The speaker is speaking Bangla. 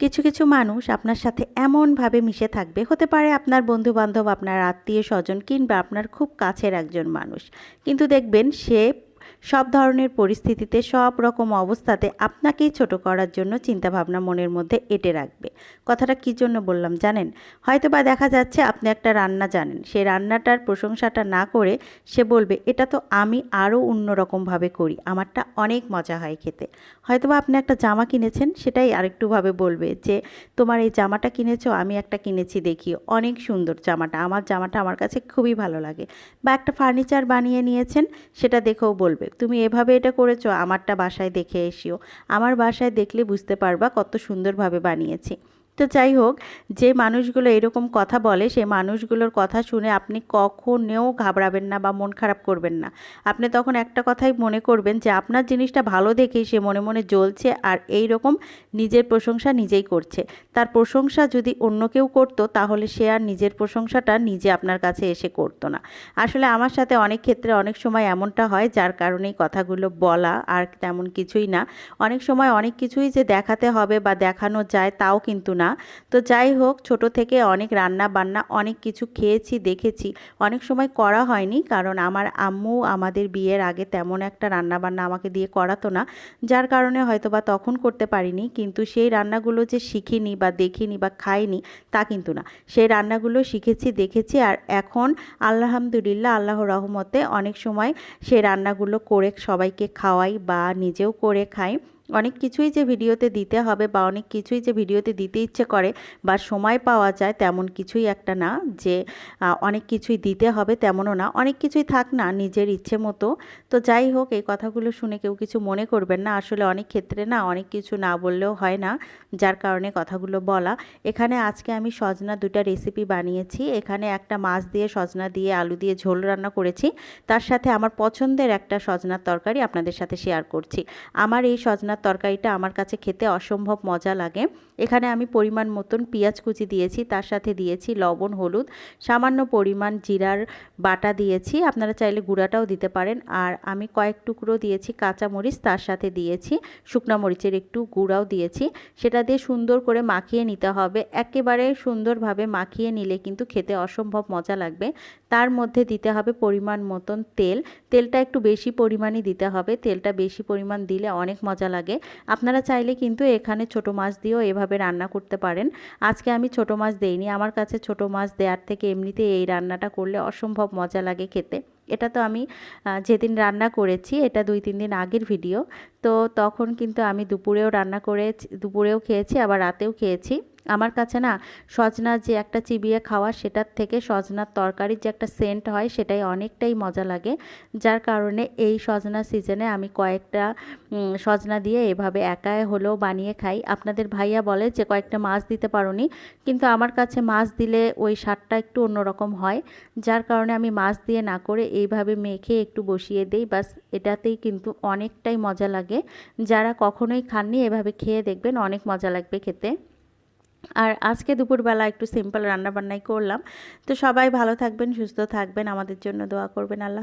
কিছু কিছু মানুষ আপনার সাথে এমনভাবে মিশে থাকবে। হতে পারে আপনার বন্ধু বান্ধব আপনার আত্মীয় স্বজন কিংবা আপনার খুব কাছের একজন মানুষ। কিন্তু দেখবেন সে সব ধরনের পরিস্থিতিতে, সব রকম অবস্থাতে আপনাকেই ছোট করার জন্য চিন্তাভাবনা মনের মধ্যে এঁটে রাখবে। কথাটা কী জন্য বললাম জানেন? হয়তো বা দেখা যাচ্ছে আপনি একটা রান্না জানেন সেই রান্নাটার প্রশংসাটা না করে সে বলবে, এটা তো আমি আরও অন্যরকমভাবে করি, আমারটা অনেক মজা হয় খেতে। হয়তো বা আপনি একটা জামা কিনেছেন, সেটাই আরেকটুভাবে বলবে যে, তোমার এই জামাটা কিনেছো, আমি একটা কিনেছি দেখি, অনেক সুন্দর জামাটা, আমার জামাটা আমার কাছে খুবই ভালো লাগে। বা একটা ফার্নিচার বানিয়ে নিয়েছেন, সেটা দেখেও বলবে। তুমি এভাবে এটা করেছ, আমারটা বাসায় দেখে এসিও। আমার বাসায় দেখলে বুঝতে পারবা কত সুন্দরভাবে বানিয়েছি। তো যাই হোক, যে মানুষগুলো এরকম কথা বলে সেই মানুষগুলোর কথা শুনে আপনি কখনেও ঘাবড়াবেন না বা মন খারাপ করবেন না। আপনি তখন একটা কথাই মনে করবেন যে, আপনার জিনিসটা ভালো দেখেই সে মনে মনে জ্বলছে আর এই রকম নিজের প্রশংসা নিজেই করছে। তার প্রশংসা যদি অন্য কেউ করতো, তাহলে সে আর নিজের প্রশংসাটা নিজে আপনার কাছে এসে করতো না। আসলে আমার সাথে অনেক ক্ষেত্রে অনেক সময় এমনটা হয়, যার কারণেই কথাগুলো বলা আর তেমন কিছুই না। অনেক সময় অনেক কিছুই যে দেখাতে হবে বা দেখানো যায়, তাও কিন্তু না। না। তো যাই হোক, ছোট থেকে অনেক রান্না বান্না অনেক কিছু খেয়েছি, দেখেছি। অনেক সময় করা হয়নি কারণ আমার আম্মু আমাদের বিয়ের আগে তেমন একটা রান্না বান্না আমাকে দিয়ে করাতো না। যার কারণে হয়তো বা তখন করতে পারিনি, কিন্তু সেই রান্নাগুলো যে শিখিনি বা দেখিনি বা খাইনি তা কিন্তু না। সেই রান্নাগুলো শিখেছি, দেখেছি আর এখন আল্লাহামদুলিল্লাহ আল্লাহ রহমতে অনেক সময় সেই রান্নাগুলো করে সবাইকে খাওয়াই বা নিজেও করে খাই। অনেক কিছুই যে ভিডিওতে দিতে হবে বা অনেক কিছুই যে ভিডিওতে দিতে ইচ্ছে করে বা সময় পাওয়া যায় তেমন কিছুই একটা না, যে অনেক কিছুই দিতে হবে তেমনও না। অনেক কিছুই থাক না নিজের ইচ্ছে মতো। তো যাই হোক, এই কথাগুলো শুনে কেউ কিছু মনে করবেন না। আসলে অনেক ক্ষেত্রে না অনেক কিছু না বললেও হয় না, যার কারণে কথাগুলো বলা। এখানে আজকে আমি সজনা দুটা রেসিপি বানিয়েছি। এখানে একটা মাছ দিয়ে সজনা দিয়ে আলু দিয়ে ঝোল রান্না করেছি। তার সাথে আমার পছন্দের একটা সজনার তরকারি আপনাদের সাথে শেয়ার করছি। আমার এই সজনা রান্নার তরকারিটা আমার কাছে খেতে অসম্ভব মজা লাগে। এখানে আমি পরিমাণ মতন পেঁয়াজ কুচি দিয়েছি, তার সাথে দিয়েছি লবণ, হলুদ, সামান্য পরিমাণ জিরার বাটা দিয়েছি। আপনারা চাইলে গুঁড়াটাও দিতে পারেন। আর আমি কয়েক টুকরো দিয়েছি কাঁচা মরিচ তার সাথে দিয়েছি শুকনো মরিচের একটু গুঁড়াও দিয়েছি। সেটা দিয়ে সুন্দর করে মাখিয়ে নিতে হবে। একেবারে সুন্দরভাবে মাখিয়ে নিলে কিন্তু খেতে অসম্ভব মজা লাগবে। তার মধ্যে দিতে হবে পরিমাণ মতন তেল। তেলটা একটু বেশি পরিমাণই দিতে হবে। তেলটা বেশি পরিমাণ দিলে অনেক মজা লাগে। আপনারা চাইলে কিন্তু এখানে ছোট মাছ দিয়েও এভাবে রান্না করতে পারেন। আজকে আমি ছোট মাছ দেইনি। আমার কাছে ছোট মাছ দেওয়ার থেকে এমনিতে এই রান্নাটা করলে অসম্ভব মজা লাগে খেতে। এটা তো আমি যেদিন রান্না করেছি এটা দুই, তিন দিন আগের ভিডিও। তো তখন কিন্তু আমি দুপুরেও রান্না করে, দুপুরেও খেয়েছি, আবার রাতেও খেয়েছি। আমার কাছে না সজনা যে একটা চিবিয়ে খাওয়া সেটার থেকে সজনার তরকারির যে একটা সেন্ট হয় সেটাই অনেকটাই মজা লাগে। যার কারণে এই সজনা সিজনে আমি কয়েকটা সজনা দিয়ে এভাবে একাই হলেও বানিয়ে খাই। আপনাদের ভাইয়া বলে যে কয়েকটা মাছ দিতে পারোনি, কিন্তু আমার কাছে মাছ দিলে ওই স্বাদটা একটু অন্যরকম হয়। যার কারণে আমি মাছ দিয়ে না করে এইভাবে মেখে একটু বসিয়ে দেই। বাস এটাতেই কিন্তু অনেকটাই মজা লাগে। যারা কখনোই খাননি, এভাবে খেয়ে দেখবেন অনেক মজা লাগবে খেতে। আর আজকে দুপুরবেলা একটু সিম্পল রান্নাবান্নাই করলাম। তো সবাই ভালো থাকবেন, সুস্থ থাকবেন। আমাদের জন্য দোয়া করবেন। আল্লাহ